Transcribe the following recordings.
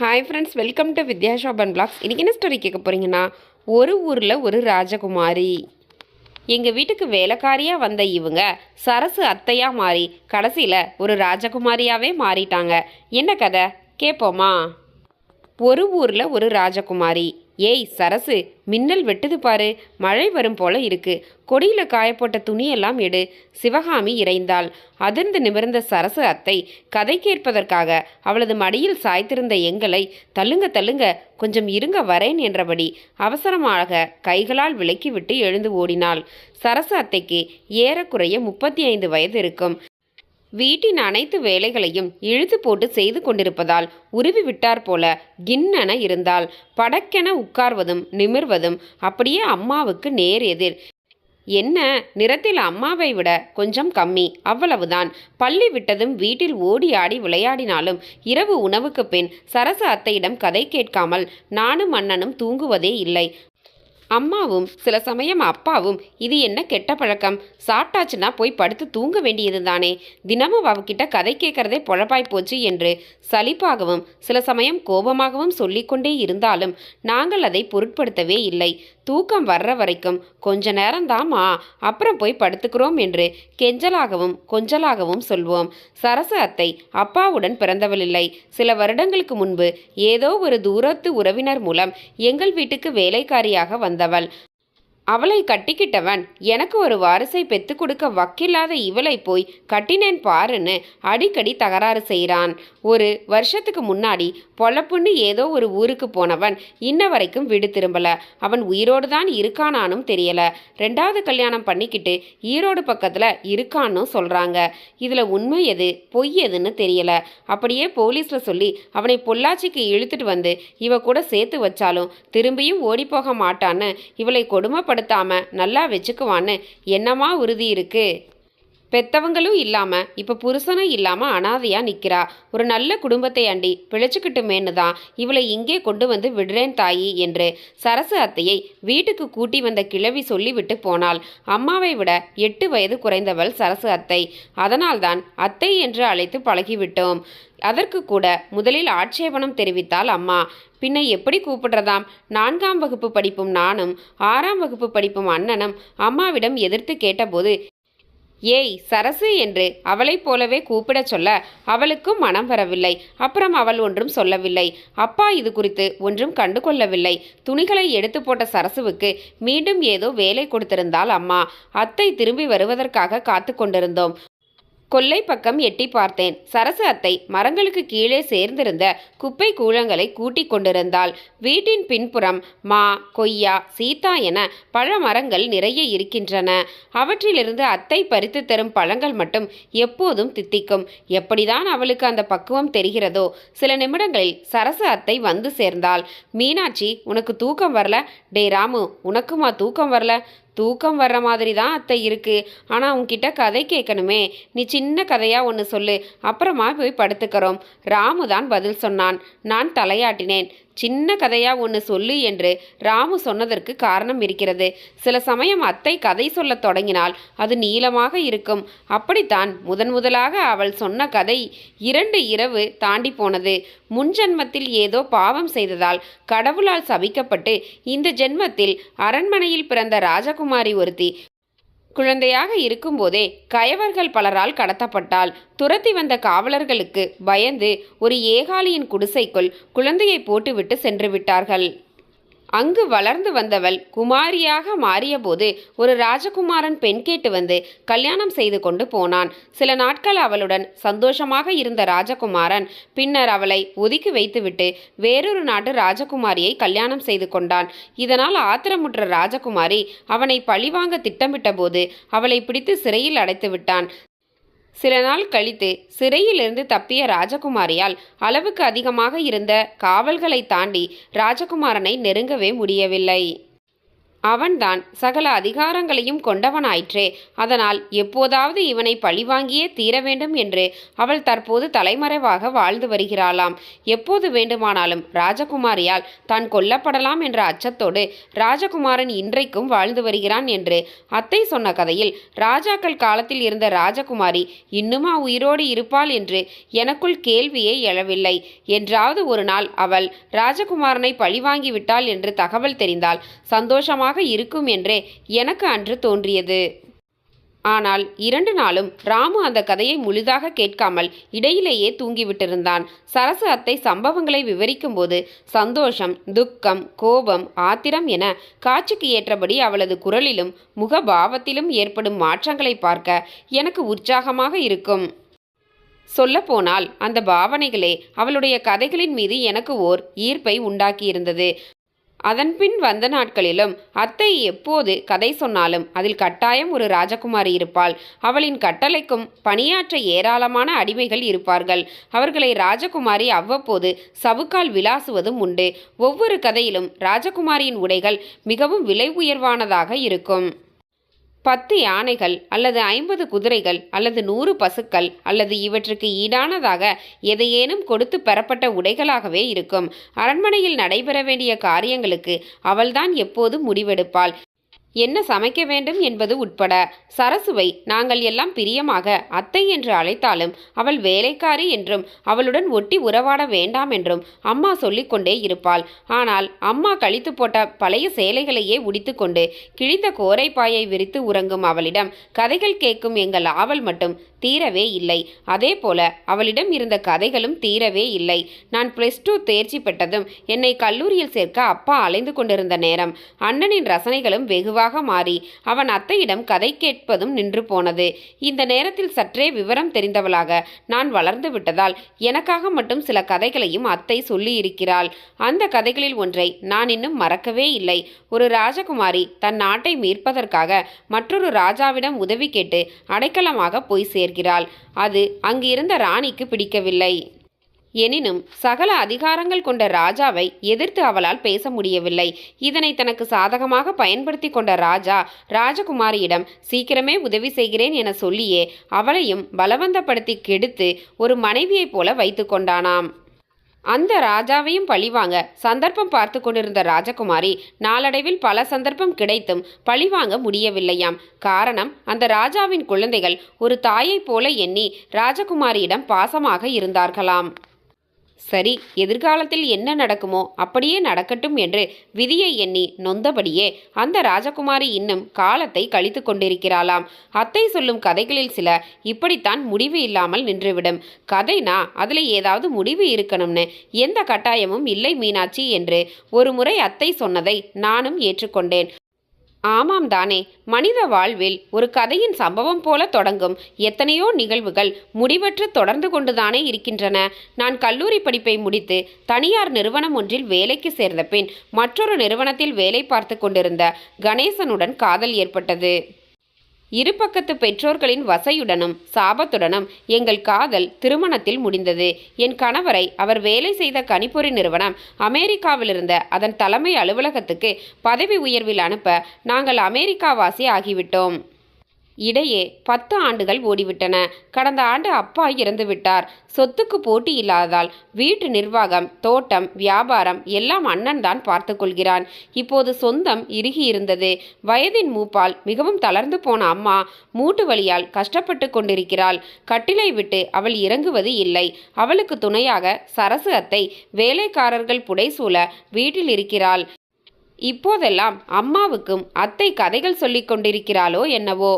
Hi friends welcome to Vidya Shaban blogs இன்றைக்கி என்ன story கேட்க போகிறீங்கன்னா ஒரு ஊரில் ஒரு ராஜகுமாரி. எங்கள் வீட்டுக்கு வேலைக்காரியாக வந்த இவங்க சரசு அத்தையாக மாறி கடைசியில் ஒரு ராஜகுமாரியாகவே மாறிட்டாங்க. என்ன கதை? கேட்போமா ஒரு ஊரில் ஒரு ராஜகுமாரி. ஏய் சரசு மின்னல் வெட்டுது பாரு. மழை வரும் போல இருக்கு. கொடியில காயப்போட்ட துணியெல்லாம் எடு. சிவகாமி இறைந்தாள். அதிர்ந்து நிமிர்ந்த சரசு அத்தை கதை கேட்பதற்காக அவளது மடியில் சாய்த்திருந்த எங்களை தள்ளுங்க தள்ளுங்க கொஞ்சம் இருங்க வரேன் என்றபடி அவசரமாக கைகளால் விலக்கிவிட்டு எழுந்து ஓடினாள். சரசு அத்தைக்கு ஏறக்குறைய முப்பத்தி ஐந்து வயது இருக்கும். வீட்டின் அனைத்து வேலைகளையும் இழுத்து போட்டு செய்து கொண்டிருப்பதால் உருவி விட்டார் போல கின்னென இருந்தால் படக்கென உட்கார்வதும் நிமிர்வதும் அப்படியே அம்மாவுக்கு நேர் எதிர். என்ன நிறத்தில் அம்மாவை விட கொஞ்சம் கம்மி. அவ்வளவுதான். பள்ளி விட்டதும் வீட்டில் ஓடி ஆடி விளையாடினாலும் இரவு உணவுக்கு பின் சரச அத்தையிடம் கதை கேட்காமல் நானும் அண்ணனும் தூங்குவதே இல்லை. அம்மாவும் சில சமயம் அப்பாவும் இது என்ன கெட்ட பழக்கம்? சாப்பிட்டாச்சுன்னா போய் படுத்து தூங்க வேண்டியது தானே? தினமும் அவகிட்ட கதை கேட்கறதே பொழப்பாய் போச்சு என்று சலிப்பாகவும் சில சமயம் கோபமாகவும் சொல்லிக்கொண்டே இருந்தாலும் நாங்கள் அதை பொருட்படுத்தவே இல்லை. தூக்கம் வர்ற வரைக்கும் கொஞ்ச நேரம்தாம்மா. அப்புறம் போய் படுத்துக்கிறோம் என்று கெஞ்சலாகவும் கொஞ்சலாகவும் சொல்வோம். சரச அத்தை அப்பாவுடன் பிறந்தவள் இல்லை சில வருடங்களுக்கு முன்பு ஏதோ ஒரு தூரத்து உறவினர் மூலம் எங்கள் வீட்டுக்கு வேலைக்காரியாக வந்தவள். அவளை கட்டிக்கிட்டவன் எனக்கு ஒரு வாரிசை பெத்து கொடுக்க வக்கில்லாத இவளை போய் கட்டினேன் பாருன்னு அடிக்கடி தகராறு செய்கிறான். ஒரு வருஷத்துக்கு முன்னாடி பொழப்புன்னு ஏதோ ஒரு ஊருக்கு போனவன் இன்ன வரைக்கும் வீடு திரும்பல. அவன் உயிரோடு தான் இருக்கானானும் தெரியல. ரெண்டாவது கல்யாணம் பண்ணிக்கிட்டு ஈரோடு பக்கத்தில் இருக்கான்னு சொல்கிறாங்க இதில் உண்மை எது? பொய் எதுன்னு தெரியல. அப்படியே போலீஸில் சொல்லி அவனை பொள்ளாச்சிக்கு இழுத்துட்டு வந்து இவ கூட சேர்த்து வச்சாலும் திரும்பியும் ஓடிப்போக மாட்டான்னு இவளை கொடுமைப்படுத்தாம நல்லா வச்சுக்குவான்னு என்னமா உறுதி இருக்கு? பெத்தவங்களும் இல்லாமல் இப்போ புருஷனும் இல்லாமல் அனாதையாக நிற்கிறா ஒரு நல்ல குடும்பத்தை அண்டி பிழைச்சிக்கிட்டுமேன்னு தான் இவளை இங்கே கொண்டு வந்து விடுறேன் தாயி என்று சரசு அத்தையை வீட்டுக்கு கூட்டி வந்த கிழவி சொல்லிவிட்டு போனாள். அம்மாவை விட எட்டு வயது குறைந்தவள் சரசு அத்தை. அதனால்தான் அத்தை என்று அழைத்து பழகிவிட்டோம். அதற்கு கூட முதலில் ஆட்சேபணம் தெரிவித்தாள் அம்மா. பின்ன எப்படி கூப்பிடுறதாம்? நான்காம் வகுப்பு படிப்பும் நானும் ஆறாம் வகுப்பு படிப்பும் அண்ணனும் அம்மாவிடம் எதிர்த்து கேட்டபோது ஏய் சரசு என்று அவளைப் போலவே கூப்பிடச் சொல்ல அவளுக்கும் மனம் வரவில்லை. அப்புறம் அவள் ஒன்றும் சொல்லவில்லை. அப்பா இது குறித்து ஒன்றும் கண்டு கொள்ளவில்லை. துணிகளை எடுத்து போட்ட சரசுவுக்கு மீண்டும் ஏதோ வேலை கொடுத்திருந்தால் அம்மா. அத்தை திரும்பி வருவதற்காக காத்து கொண்டிருந்தோம். கொல்லை பக்கம் எட்டி பார்த்தேன். சரசு அத்தை மரங்களுக்கு கீழே சேர்ந்திருந்த குப்பை கூழங்களை கூட்டிக் கொண்டிருந்தாள். வீட்டின் பின்புறம் மா கொய்யா சீதா என பழ மரங்கள் நிறைய இருக்கின்றன. அவற்றிலிருந்து அத்தை பறித்து தரும் பழங்கள் மட்டும் எப்போதும் தித்திக்கும். எப்படிதான் அவளுக்கு அந்த பக்குவம் தெரிகிறதோ சில நிமிடங்களில் சரசு அத்தை வந்து சேர்ந்தாள். மீனாட்சி உனக்கு தூக்கம் வரல? டே ராமு உனக்குமா தூக்கம் வரல? தூக்கம் வர்ற மாதிரி தான் அத்தை இருக்குது ஆனால் உன்கிட்ட கதை கேட்கணுமே. நீ சின்ன கதையாக ஒன்று சொல்லு. அப்புறமா போய் படுத்துக்கிறோம். ராமு தான் பதில் சொன்னான். நான் தலையாட்டினேன். சின்ன கதையா ஒன்று சொல்லு என்று ராமு சொன்னதற்கு காரணம் இருக்கிறது. சில சமயம் அத்தை கதை சொல்ல தொடங்கினால் அது நீளமாக இருக்கும். அப்படித்தான் முதன் முதலாக அவள் சொன்ன கதை இரண்டு இரவு தாண்டி போனது. முன்ஜென்மத்தில் ஏதோ பாவம் செய்ததால் கடவுளால் சபிக்கப்பட்டு இந்த ஜென்மத்தில் அரண்மனையில் பிறந்த ராஜகுமாரி ஒருத்தி குழந்தையாக இருக்கும்போதே கயவர்கள் பலரால் கடத்தப்பட்டால் துரத்தி வந்த காவலர்களுக்கு பயந்து ஒரு ஏகாலியின் குடிசைக்குள் குழந்தையை போட்டுவிட்டு சென்று விட்டார்கள். அங்கு வளர்ந்து வந்தவள் குமாரியாக மாறியபோது ஒரு ராஜகுமாரன் பெண் கேட்டு வந்து கல்யாணம் செய்து கொண்டு போனான். சில நாட்கள் அவளுடன் சந்தோஷமாக இருந்த ராஜகுமாரன் பின்னர் அவளை ஒதுக்கி வைத்துவிட்டு வேறொரு நாட்டு ராஜகுமாரியை கல்யாணம் செய்து கொண்டான். இதனால் ஆத்திரமுற்ற ராஜகுமாரி அவனை பழிவாங்க திட்டமிட்டபோது அவளை பிடித்து சிறையில் அடைத்து விட்டான் சில நாள் கழித்து சிறையிலிருந்து தப்பிய ராஜகுமாரியால் அளவுக்கு அதிகமாக இருந்த காவல்களை தாண்டி ராஜகுமாரனை நெருங்கவே முடியவில்லை. அவன்தான் சகல அதிகாரங்களையும் கொண்டவனாயிற்றே. அதனால் எப்போதாவது இவனை பழிவாங்கியே தீர வேண்டும் என்று அவள் தற்போது தலைமறைவாக வாழ்ந்து வருகிறாளாம். எப்போது வேண்டுமானாலும் ராஜகுமாரியால் தான் கொல்லப்படலாம் என்ற அச்சத்தோடு ராஜகுமாரன் இன்றைக்கும் வாழ்ந்து வருகிறான் என்று அத்தை சொன்ன கதையில் ராஜாக்கள் காலத்தில் இருந்த ராஜகுமாரி இன்னுமா உயிரோடு இருப்பாள் என்று எனக்குள் கேள்வியே எழவில்லை. என்றாவது ஒரு நாள் அவள் ராஜகுமாரனை பழிவாங்கிவிட்டாள் என்று தகவல் தெரிந்தால் சந்தோஷமாக இருக்கும் என்றே எனக்கு அன்று தோன்றியது. ஆனால் இரண்டு நாளும் ராமு அந்த கதையை முழுதாக கேட்காமல் இடையிலேயே தூங்கிவிட்டிருந்தான். சரசு அத்தை சம்பவங்களை விவரிக்கும்போது சந்தோஷம் துக்கம் கோபம் ஆத்திரம் என காட்சிக்கு ஏற்றபடி அவளது குரலிலும் முகபாவத்திலும் ஏற்படும் மாற்றங்களை பார்க்க எனக்கு உற்சாகமாக இருக்கும். சொல்லப்போனால் அந்த பாவனைகளே அவளுடைய கதைகளின் மீது எனக்கு ஓர் ஈர்ப்பை உண்டாக்கியிருந்தது. அதன்பின் வந்த நாட்களிலும் அத்தை எப்போது கதை சொன்னாலும் அதில் கட்டாயம் ஒரு ராஜகுமாரி இருப்பாள். அவளின் கட்டளைக்கும் பணியாற்ற ஏராளமான அடிமைகள் இருப்பார்கள். அவர்களை ராஜகுமாரி அவ்வப்போது சவுக்கால் விளாசுவதும் உண்டு. ஒவ்வொரு கதையிலும் ராஜகுமாரியின் உடைகள் மிகவும் விலை உயர்வானதாக இருக்கும். பத்து யானைகள் அல்லது ஐம்பது குதிரைகள் அல்லது நூறு பசுக்கள் அல்லது இவற்றுக்கு ஈடானதாக எதையேனும் கொடுத்து பெறப்பட்ட உடைகளாகவே இருக்கும். அரண்மனையில் நடைபெற வேண்டிய காரியங்களுக்கு அவள்தான் எப்போதும் முடிவெடுப்பாள். என்ன சமைக்க வேண்டும் என்பது உட்பட சரசுவை நாங்கள் எல்லாம் பிரியமாக அத்தை என்று அழைத்தாலும் அவள் வேலைக்காரி என்றும் அவளுடன் ஒட்டி உறவாட வேண்டாம் என்றும் அம்மா சொல்லிக்கொண்டே இருப்பாள். ஆனால் அம்மா கழித்து போட்ட பழைய சேலைகளையே உடித்துக்கொண்டு கிழிந்த கோரைப்பாயை விரித்து உறங்கும் அவளிடம் கதைகள் கேட்கும் எங்கள் ஆவல் மட்டும் தீரவே இல்லை. அதே போல அவளிடம் இருந்த கதைகளும் தீரவே இல்லை. நான் பிளஸ் டூ தேர்ச்சி பெற்றதும் என்னை கல்லூரியில் சேர்க்க அப்பா அலைந்து கொண்டிருந்த நேரம் அண்ணனின் ரசனைகளும் வெகுவாக மாறி அவன் அத்தையிடம் கதை கேட்பதும் நின்று போனது. இந்த நேரத்தில் சற்றே விவரம் தெரிந்தவளாக நான் வளர்ந்து விட்டதால் எனக்காக மட்டும் சில கதைகளையும் அத்தை சொல்லியிருக்கிறாள். அந்த கதைகளில் ஒன்றை நான் இன்னும் மறக்கவே இல்லை. ஒரு ராஜகுமாரி தன் நாட்டை மீட்பதற்காக மற்றொரு ராஜாவிடம் உதவி கேட்டு அடைக்கலமாக போய் சேர்கிறாள். அது அங்கிருந்த ராணிக்கு பிடிக்கவில்லை. எனினும் சகல அதிகாரங்கள் கொண்ட ராஜாவை எதிர்த்து அவளால் பேச முடியவில்லை. இதனை தனக்கு சாதகமாக பயன்படுத்தி கொண்ட ராஜா ராஜகுமாரியிடம் சீக்கிரமே உதவி செய்கிறேன் என சொல்லியே அவளையும் பலவந்தப்படுத்தி கெடுத்து ஒரு மனைவியைப் போல வைத்து கொண்டானாம். அந்த ராஜாவையும் பழிவாங்க சந்தர்ப்பம் பார்த்து கொண்டிருந்த ராஜகுமாரி நாளடைவில் பல சந்தர்ப்பம் கிடைத்தும் பழிவாங்க முடியவில்லையாம். காரணம் அந்த ராஜாவின் குழந்தைகள் ஒரு தாயைப் போல எண்ணி ராஜகுமாரியிடம் பாசமாக இருந்தார்களாம். சரி எதிர்காலத்தில் என்ன நடக்குமோ அப்படியே நடக்கட்டும் என்று விதியை எண்ணி நொந்தபடியே அந்த ராஜகுமாரி இன்னும் காலத்தை கழித்து கொண்டிருக்கிறாளாம். அத்தை சொல்லும் கதைகளில் சில இப்படித்தான் முடிவு இல்லாமல் நின்றுவிடும். கதைனா அதில் ஏதாவது முடிவு இருக்கணும்னு எந்த கட்டாயமும் இல்லை மீனாட்சி என்று ஒரு முறை அத்தை சொன்னதை நானும் ஏற்றுக்கொண்டேன். ஆமாம் தானே. மனித வாழ்வில் ஒரு கதையின் சம்பவம் போல தொடங்கும் எத்தனையோ நிகழ்வுகள் முடிவற்று தொடர்ந்து கொண்டுதானே இருக்கின்றன. நான் கல்லூரி படிப்பை முடித்து தனியார் நிறுவனம் ஒன்றில் வேலைக்கு சேர்ந்த பின் மற்றொரு நிறுவனத்தில் வேலை பார்த்து கொண்டிருந்த கணேசனுடன் காதல் ஏற்பட்டது. இரு பக்கத்து பெற்றோர்களின் வசையுடனும் சாபத்துடனும் எங்கள் காதல் திருமணத்தில் முடிந்தது. என் கணவரை அவர் வேலை செய்த கணிப்பொறி நிறுவனம் அமெரிக்காவிலிருந்த அதன் தலைமை அலுவலகத்துக்கு பதவி உயர்வில் அனுப்ப நாங்கள் அமெரிக்காவாசி ஆகிவிட்டோம். இடையே பத்து ஆண்டுகள் ஓடிவிட்டன. கடந்த ஆண்டு அப்பா இறந்துவிட்டார் சொத்துக்கு போட்டி இல்லாததால் வீட்டு நிர்வாகம் தோட்டம் வியாபாரம் எல்லாம் அண்ணன் தான் பார்த்து கொள்கிறான். இப்போது சொந்தம் இறுகி இருந்தது. வயதின் மூப்பால் மிகவும் தளர்ந்து போன அம்மா மூட்டு வலியால் கஷ்டப்பட்டு கொண்டிருக்கிறாள். கட்டிலை விட்டு அவள் இறங்குவது இல்லை. அவளுக்கு துணையாக சரசு அத்தை வேலைக்காரர்கள் புடைசூழ வீட்டில் இருக்கிறாள். இப்போதெல்லாம் அம்மாவுக்கும் அத்தை கதைகள் சொல்லிக் கொண்டிருக்கிறாளோ என்னவோ?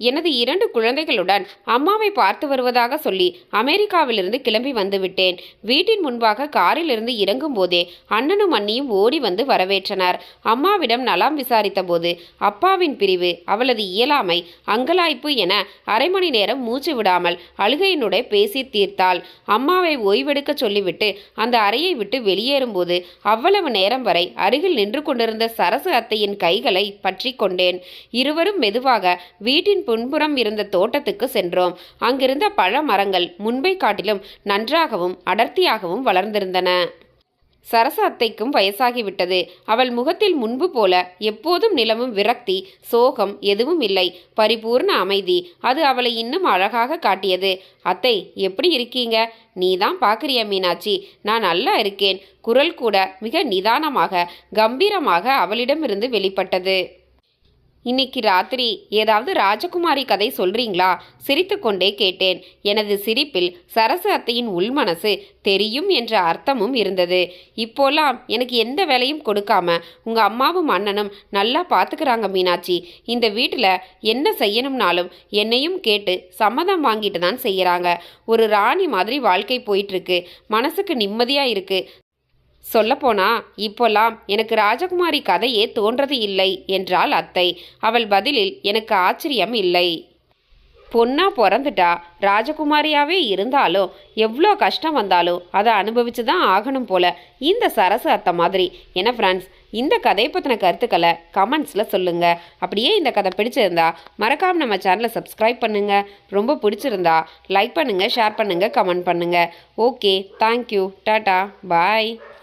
எனது இரண்டு குழந்தைகளுடன் அம்மாவை பார்த்து வருவதாக சொல்லி அமெரிக்காவிலிருந்து கிளம்பி வந்துவிட்டேன். வீட்டின் முன்பாக காரிலிருந்து இறங்கும் போதே அண்ணனும் அண்ணியும் ஓடி வந்து வரவேற்றனர். அம்மாவிடம் நலம் விசாரித்தபோது அப்பாவின் பிரிவு அவளது இயலாமை அங்கலாய்ப்பு என அரை மணி நேரம் மூச்சு விடாமல் அழுகையினுடைய பேசி தீர்த்தாள். அம்மாவை ஓய்வெடுக்க சொல்லிவிட்டு அந்த அறையை விட்டு வெளியேறும்போது அவ்வளவு நேரம் வரை அருகில் நின்று கொண்டிருந்த சரசு அத்தையின் கைகளை பற்றி கொண்டேன். இருவரும் மெதுவாக வீட்டின் பின்புறம் இருந்த தோட்டத்துக்கு சென்றோம். அங்கிருந்த பழ மரங்கள் முன்பை காட்டிலும் நன்றாகவும் அடர்த்தியாகவும் வளர்ந்திருந்தன. சரச அத்தைக்கும் வயசாகிவிட்டது. அவள் முகத்தில் முன்பு போல எப்போதும் நிலவும் விரக்தி சோகம் எதுவும் இல்லை. பரிபூர்ண அமைதி. அது அவளை இன்னும் அழகாக காட்டியது. அத்தை எப்படி இருக்கீங்க? நீ தான் பார்க்குறிய மீனாட்சி? நான் நல்லா இருக்கேன். குரல் கூட மிக நிதானமாக கம்பீரமாக அவளிடமிருந்து வெளிப்பட்டது. இன்னைக்கு ராத்திரி ஏதாவது ராஜகுமாரி கதை சொல்றீங்களா? சிரித்துக்கொண்டே கேட்டேன். எனது சிரிப்பில் சரசு அத்தையின் உள்மனசு தெரியும் என்ற அர்த்தமும் இருந்தது. இப்போலாம் எனக்கு எந்த வேலையும் கொடுக்காம உங்க அம்மாவும் அண்ணனும் நல்லா பார்த்துக்கிறாங்க மீனாட்சி. இந்த வீட்டில் என்ன செய்யணும்னாலும் என்னையும் கேட்டு சம்மதம் வாங்கிட்டு தான் செய்யறாங்க. ஒரு ராணி மாதிரி வாழ்க்கை போயிட்டு இருக்கு. மனசுக்கு நிம்மதியா இருக்கு. சொல்லப்போனா இப்போலாம் எனக்கு ராஜகுமாரி கதையே தோன்றது இல்லை என்றாள் அத்தை. அவள் பதிலில் எனக்கு ஆச்சரியம் இல்லை. பொண்ணா பிறந்துட்டா ராஜகுமாரியாவே இருந்தாலும் எவ்வளோ கஷ்டம் வந்தாலும் அதை அனுபவிச்சு தான் ஆகணும் போல. இந்த சரசு அத்தை மாதிரி. என்ன ஃப்ரெண்ட்ஸ் இந்த கதையை பற்றின கருத்துக்களை கமெண்ட்ஸில் சொல்லுங்கள் அப்படியே இந்த கதை பிடிச்சிருந்தா மறக்காமல் நம்ம சேனலை சப்ஸ்கிரைப் பண்ணுங்கள் ரொம்ப பிடிச்சிருந்தா லைக் பண்ணுங்கள் ஷேர் பண்ணுங்கள் கமெண்ட் பண்ணுங்கள் ஓகே தேங்க்யூ டாட்டா பாய்